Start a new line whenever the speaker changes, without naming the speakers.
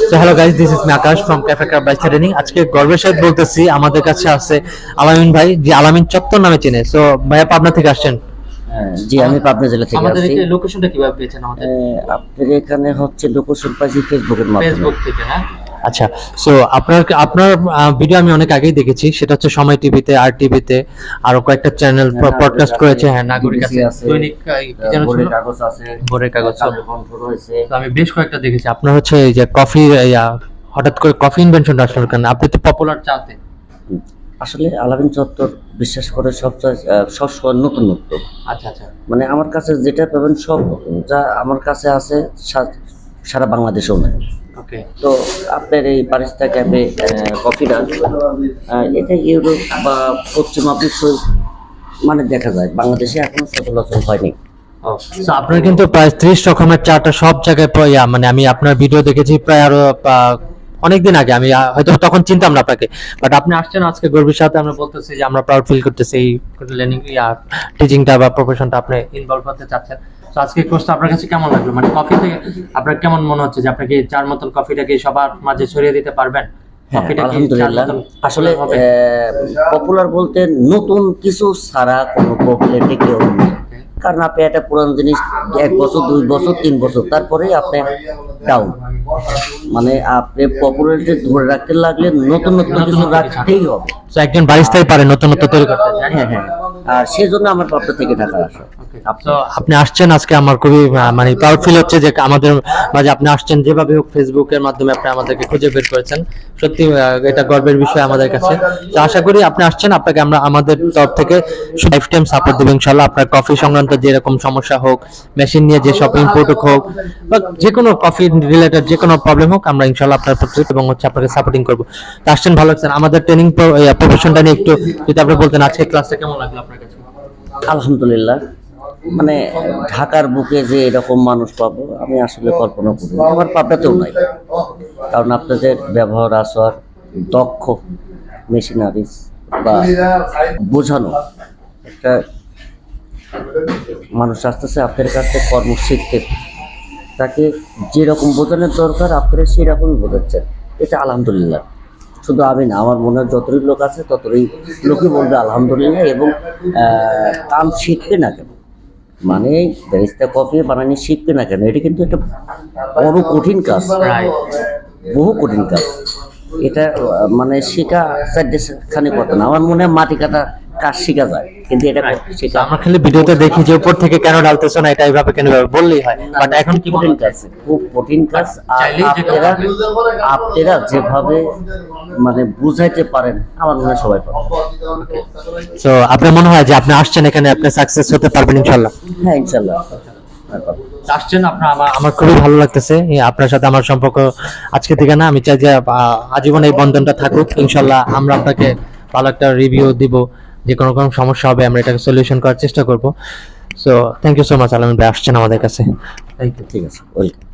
So hello guys this is Akash from cafe crab by training আজকে গর্বের সাথে বলতেছি আমাদের কাছে আছে আলামিন ভাই যে আলামিন চত্বর নামে চেনে। সো ভাইয়া পাবনা থেকে আসছেন।
হ্যাঁ, জি আমি পাবনা জেলা থেকে
আমাদের এই লোকেশনটা কীভাবে পেয়েছেন আমাদের?
আহ, এখানে হচ্ছে লোকেশন পাইছি ফেসবুকের মাধ্যমে।
ফেসবুক থেকে হ্যাঁ? আচ্ছা সো আপনার আপনার ভিডিও আমি অনেক আগেই দেখেছি সেটা হচ্ছে সময় টিভিতে আর টিভিতে আরও কয়েকটা চ্যানেল পডকাস্ট করেছে হ্যাঁ নাগরিক আছে। দৈনিক
ভোরের? কাগজ আছে
ভোরের কাগজ, সব। আমি বেশ কয়েকটা দেখেছি। আপনার হচ্ছে এই যে কফি হঠাৎ করে কফি ইনভেনশনটা আসলে কেন? আপনি তো পপুলার চাতে
আসলে আলামিন চত্বর বিশ্বাস করে সব সবসময় নতুন নতুন।
আচ্ছা আচ্ছা।
মানে আমার কাছে যেটা পাবেন সব যা আমার কাছে আছে সারা বাংলাদেশেও
ওকে
তো আপনার এই বারিস্তা ক্যাফে কফিটা এটা ইউরোপ বা পশ্চিমা বিশ্ব মানে দেখা যায় বাংলাদেশে এখনও সচলাচল হয়নি।
আপনার কিন্তু প্রায় ত্রিশ রকমের চাটা সব জায়গায় মানে আমি আপনার ভিডিও দেখেছি প্রায় আরও অনেকদিন আগে আমি হয়তো তখন চিনতাম না আপনাকে বাট আপনি আসছেন আজকে গর্বের সাথে আমরা বলতেছি যে আমরা প্রাউড ফিল করতেছি এই লার্নিং টিচিংটা বা প্রফেশনটা আপনি ইনভলভ করতে চাচ্ছেন। তো আজকে কোর্সটা আপনার কাছে কেমন লাগল? মানে কফি থেকে আপনার কেমন মনে হচ্ছে যে আপনি কি চার মতন কফিটাকে সবার মাঝে ছড়িয়ে দিতে পারবেন?
হ্যাঁ আলহামদুলিল্লাহ। আসলে পপুলার বলতে নতুন কিছু ছাড়া কোনো পপুলারিটি কেউ নেই কারণ আপনি একটা পুরানো জিনিস এক বছর দুই বছর তিন বছর তারপরে আপনি ডাউন মানে আপনি পপুলারিটি ধরে রাখতে লাগলে নতুন নতুন কিছু রাখতেই হবে।
একজন বারিস্তাই পারে নতুন নতুন তৈরি করতে।
হ্যাঁ হ্যাঁ। আর সেই জন্য আমার পাবনা থেকে ঢাকা আসা।
তো আপনি আসছেন আজকে আমার খুবই মানে প্রাউড ফিল হচ্ছে যে আমাদের মাঝে আপনি আসছেন যেভাবে হোক ফেসবুকের মাধ্যমে আপনি আমাদেরকে খুঁজে বের করেছেন। সত্যি এটা গর্বের বিষয় আমাদের কাছে। তো আশা করি আপনি আসছেন আপনাকে আমরা আমাদের তরফ থেকে লাইফ টাইম সাপোর্ট দেবো ইনশাল্লাহ আপনার কফি সংক্রান্ত যেরকম সমস্যা হোক মেশিন নিয়ে যে সব ইম্পোর্ট হোক বা যে কোনো কফি রিলেটেড যে কোনো প্রবলেম হোক আমরা ইনশাল্লাহ আপনার প্রতি এবং হচ্ছে আপনাকে সাপোর্টিং করব। তো আসছেন ভালো লাগছেন আমাদের ট্রেনিং প্রফেশনটা নিয়ে একটু যদি আপনি বলতেন আজকে ক্লাসটা কেমন লাগল আপনার?
আলহামদুলিল্লাহ। মানে ঢাকার বুকে যে এরকম মানুষ পাবো, আমি আসলে কল্পনা করি। আমার পাবনাতেও নাই। কারণ আপনাদের ব্যবহার, আচার, দক্ষ মেশিনারিজ বা বোঝানো একটা মানুষ আসতেছে, আপনার কাছ কর্ম শিখতে। তাকে যেরকম বোঝানোর দরকার, আপনারা সেরকমই বোঝাচ্ছেন। এটা আলহামদুলিল্লাহ। শুধু আমি না আমার মনে হয় যতই লোক আছে ততই লোকই বলবে আলহামদুলিল্লাহ এবং কাম শিখবে না কেন? মানে ব্যারিস্তা কফি বানানি শিখবে না কেন? এটা কিন্তু একটা বড় কঠিন কাজ। বহু কঠিন কাজ। এটা মানে শেখা চারটে খানে কথা না। আমার মনে হয় মাটি কাটা কাজ শেখা যায় কিন্তু এটা শেখা
আমরা খালি ভিডিওতে দেখি যে উপর থেকে কেন ঢালতেছো না এটা এইভাবে কেন বললেই হয়। বাট এখন কি
কঠিন কাজ খুব কঠিন কাজ। আর আপনারা আপনারা যেভাবে মানে বুঝাইতে পারেন আমার মনে হয় সবাই পারে
তো আপনার মনে হয় যে আপনি আসছেন এখানে আপনি সাকসেস হতে পারবেন ইনশাল্লাহ
হ্যাঁ ইনশাল্লাহ হ্যাঁ,
আসছেন আপনার আমার আমার খুবই ভালো লাগতেছে। আপনার সাথে আমার সম্পর্ক আজকে থেকে না আমি চাই যে আজীবন এই বন্ধনটা থাকুক। ইনশাল্লাহ আমরা আপনাকে ভালো একটা রিভিউ দিব। যে কোনো রকম সমস্যা হবে, আমরা এটাকে সলিউশন করার চেষ্টা করব। So thank you so much Almin ভাই, আসছেন আমাদের কাছে।
ঠিক আছে ওয়েলকাম